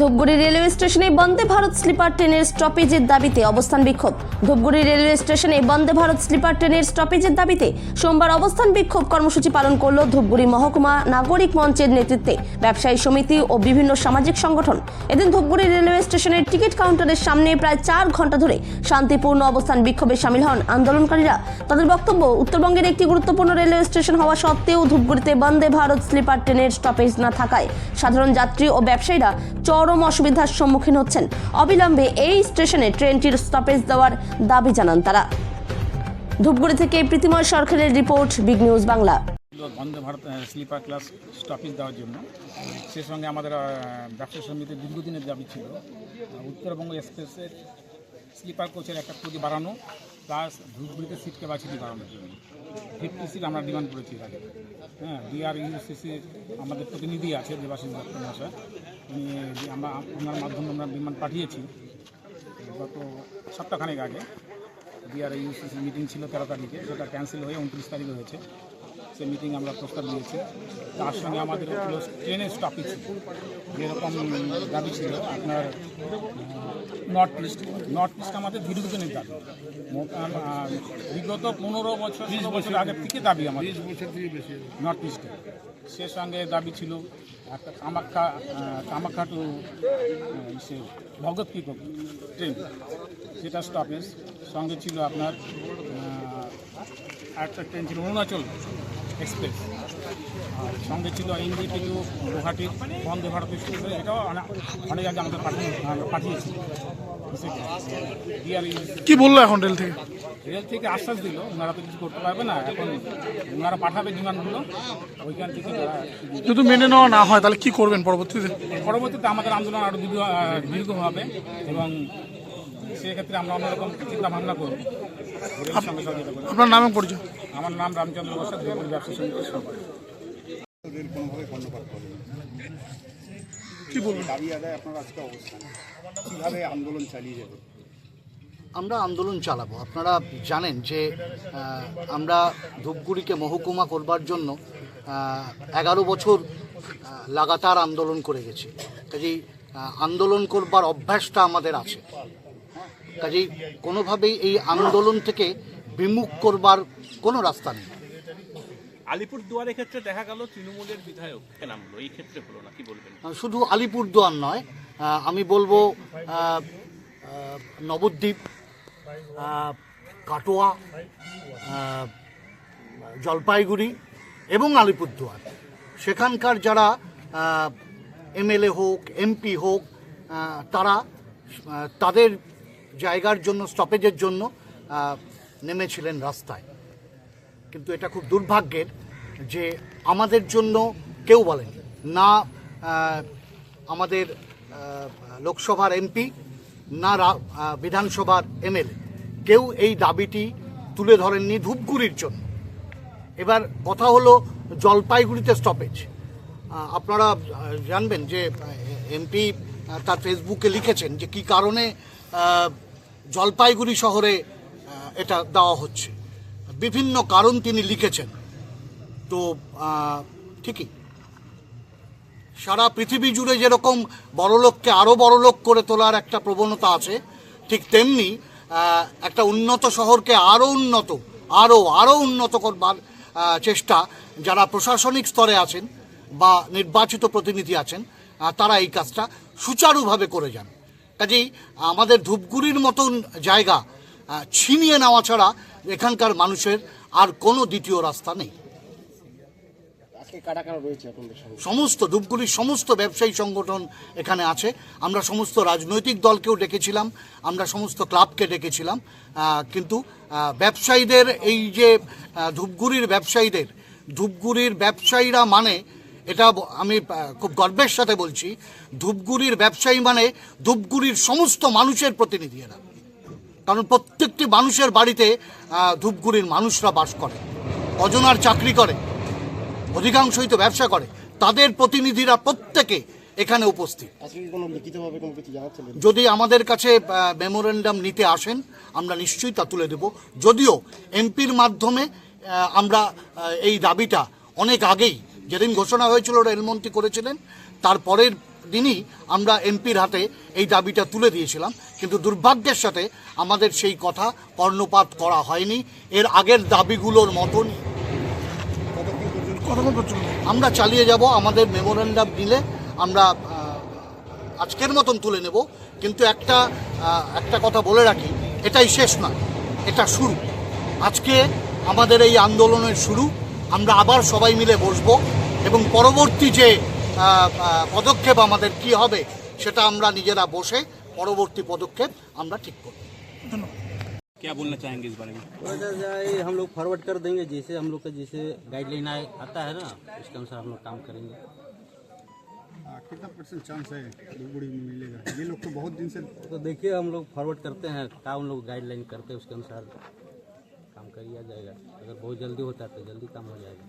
Dhupguri railway স্টেশনে বন্দে Bharat sleeper ট্রেনের স্টপেজের দাবিতে অবস্থান বিক্ষোভ। ধূপগুড়ি রেলওয়ে স্টেশনে বন্দে ভারত স্লিপার ট্রেনের স্টপেজের দাবিতে সোমবার অবস্থান বিক্ষোভ কর্মসূচি পালন করল ধূপগুড়ি মহকুমা নাগরিক মঞ্চের নেতৃত্বে ব্যবসায়ী সমিতি ও বিভিন্ন সামাজিক সংগঠন। এদিন ধূপগুড়ি রেলওয়ে স্টেশনের টিকিট কাউন্টারের সামনে প্রায় চার ঘণ্টা ধরে শান্তিপূর্ণ অবস্থান বিক্ষোভে সামিল হন আন্দোলনকারীরা। তাদের বক্তব্য, উত্তরবঙ্গের একটি গুরুত্বপূর্ণ রেলওয়ে স্টেশন হওয়া সত্ত্বেও ধূপগুড়িতে বন্দে ভারত স্লিপার ট্রেনের স্টপেজ না থাকায় সাধারণ যাত্রী ও ব্যবসায়ীরা চরম অসুবিধার সম্মুখীন হচ্ছেন। অবিলম্বে এই স্টেশনে ট্রেনটির স্টপেজ দেওয়ার দাবি জানান তারা। ধূপগুড়ি থেকে প্রীতিময় সরকারের report big news Bangla. Vande Bharat sleeper class stoppage দেওয়ার জন্য। সেই সঙ্গে আমাদের ব্যবসা সমিতির দীর্ঘদিনের দাবি ছিল। উত্তরবঙ্গ এক্সপ্রেসের স্লিপার কোচের একটা কোচ বাড়ানো, প্লাস ধূপগুড়িতে সিট ক্যাপাসিটি বাড়ানোর জন্য। ফিফটি সিট আমরা ডিমান্ড করেছি হ্যাঁ বিআর ইউসিসি আমাদের প্রতিনিধি আছে দেবাশিস দত্ত মহাশয়। উনি আমরা আপনার মাধ্যমে আমরা বিমান পাঠিয়েছি, গত সপ্তাহখানেক আগে। বিআরআইউসিসি মিটিং ছিল তেরো তারিখে, সেটা ক্যান্সেল হয়ে উনত্রিশ তারিখে হয়েছে। সেই মিটিং আমরা প্রস্তাব দিয়েছি। তার সঙ্গে আমাদের ট্রেনের স্টপেজ যেরকম দাবি ছিল আপনার নর্থ ইস্ট নর্থ ইস্ট আমাদের দীর্ঘদিনের দাবি। বিগত পনেরো বছর বিশ বছর আগের থেকে দাবি আমাদের। নর্থ ইস্টে সে সঙ্গে দাবি ছিল একটা কামাখ্যা কামাখ্যা টু সে ভগৎ কি ট্রেন। সেটা স্টপেজ সঙ্গে ছিল আপনার একটা ট্রেন ছিল অরুণাচল। এক্সপ্রেস আর সঙ্গে ছিল এনজিপি টু গুয়াহাটির বন্দে ভারত এক্সপ্রেস। এটাও অনেক- অনেক আগে আমাদের পাঠিয়ে পাঠিয়েছি। কি বলল এখন রেল থেকে? রেল থেকে আশ্বাস দিল ওনারা তো কিছু করতে পারবে না এখন ওনারা পাঠাবে বিমানগুলো ওইখান থেকে যদি মেনে নেওয়া না হয় তাহলে কি করবেন পরবর্তীতে? পরবর্তীতে আমাদের আন্দোলন আরও দীর্ঘ হবে এবং সেক্ষেত্রে আমরা অন্যরকম চিন্তা ভাবনা করব। আপনার নামে পরিচয়? আমার নাম রামচন্দ্র বসাক দেবপুর ব্যবসা সমিতির সভাপতি। কোনোভাবে কর্ণপাত করেন কি বলবেন? দাবি আদায় আপনার আজকে অবস্থান। কীভাবে আন্দোলন চালিয়ে যাবে? আমরা আন্দোলন চালাবো। আপনারা জানেন যে আমরা ধূপগুড়িকে মহকুমা করবার জন্য এগারো বছর লাগাতার আন্দোলন করে গেছি। কাজেই আন্দোলন করবার অভ্যাসটা আমাদের আছে। কাজেই কোনোভাবেই এই আন্দোলন থেকে বিমুখ করবার কোনো রাস্তা নেই। আলিপুর দুয়ারের ক্ষেত্রে দেখা গেল তৃণমূলের বিধায়ক নামলো এই ক্ষেত্রে হলো না কি বলবেন? শুধু আলিপুরদুয়ার নয় আমি বলব নবদ্বীপ কাটোয়া জলপাইগুড়ি এবং আলিপুরদুয়ার। সেখানকার যারা এমএলএ হোক এমপি হোক তারা তাদের জায়গার জন্য স্টপেজের জন্য নেমেছিলেন রাস্তায়। কিন্তু এটা খুব দুর্ভাগ্যের যে আমাদের জন্য কেউ বলেন না আমাদের লোকসভার এমপি, না বিধানসভার এমএলএ। কেউ এই দাবিটি তুলে ধরেননি ধূপগুড়ির জন্য। এবার কথা হলো জলপাইগুড়িতে স্টপেজ আপনারা জানবেন যে, এমপি তার ফেসবুকে লিখেছেন যে কি কারণে জলপাইগুড়ি শহরে এটা দেওয়া হচ্ছে। বিভিন্ন কারণ তিনি লিখেছেন। তো ঠিকই। সারা পৃথিবী জুড়ে যেরকম বড়লোককে আরও বড়লোক করে তোলার একটা প্রবণতা আছে, ঠিক তেমনি একটা উন্নত শহরকে আরও উন্নত আরও আরও উন্নত করবার চেষ্টা যারা প্রশাসনিক স্তরে আছেন বা নির্বাচিত প্রতিনিধি আছেন তারা এই কাজটা সুচারুভাবে করে যান। কাজেই আমাদের ধূপগুড়ির মতন জায়গা ছিনিয়ে নেওয়া ছাড়া এখানকার মানুষের আর কোনো দ্বিতীয় রাস্তা নেই। সমস্ত ধূপগুড়ির সমস্ত ব্যবসায়ী সংগঠন এখানে আছে। আমরা সমস্ত রাজনৈতিক দলকেও ডেকেছিলাম আমরা সমস্ত ক্লাবকে ডেকেছিলাম কিন্তু ব্যবসায়ীদের এই যে ধূপগুড়ির ব্যবসায়ীদের ধূপগুড়ির ব্যবসায়ীরা মানে এটা আমি খুব গর্বের সাথে বলছি ধূপগুড়ির ব্যবসায়ী মানে ধূপগুড়ির সমস্ত মানুষের প্রতিনিধি এরা। কারণ প্রত্যেকটি মানুষের বাড়িতে ধূপগুড়ির মানুষরা বাস করে অজনার চাকরি করে অধিকাংশই তো ব্যবসা করে। তাদের প্রতিনিধিরা প্রত্যেকে এখানে উপস্থিত। যদি আমাদের কাছে মেমোরেন্ডাম নিতে আসেন আমরা নিশ্চয়ই তা তুলে দেব। যদিও এমপির মাধ্যমে আমরা এই দাবিটা অনেক আগেই যেদিন ঘোষণা হয়েছিল রেলমন্ত্রী করেছিলেন তারপরের দিনই আমরা এমপির হাতে এই দাবিটা তুলে দিয়েছিলাম। কিন্তু দুর্ভাগ্যের সাথে আমাদের সেই কথা কর্ণপাত করা হয়নি। এর আগের দাবিগুলোর মতন আমরা চালিয়ে যাব আমাদের মেমোরেন্ডাম দিলে আমরা আজকের মতন তুলে নেব। কিন্তু একটা একটা কথা বলে রাখি এটাই শেষ নয় এটা শুরু। আজকে আমাদের এই আন্দোলনের শুরু। আমরা আবার সবাই মিলে বসবো এবং পরবর্তী যে আহ, আহ, পদক্ষেপ আমাদের কি হবে সেটা আমরা নিজেরা বসে পরবর্তী পদক্ষেপ আমরা ঠিক করব क्या बोलना चाहेंगे इस बारे में वजह जाए हम लोग फॉरवर्ड कर देंगे जैसे हम लोग का जैसे गाइडलाइन आए आता है ना उसके अनुसार हम लोग काम करेंगे आ, कितना परसेंट चांस है धूपगढ़ी में मिलेगा ये लोग तो बहुत दिन से तो देखिए हम लोग फॉरवर्ड करते हैं क्या उन लोग गाइडलाइन करते हैं उसके अनुसार काम कर लिया जाएगा। अगर बहुत जल्दी होता है तो जल्दी काम हो जाएगा।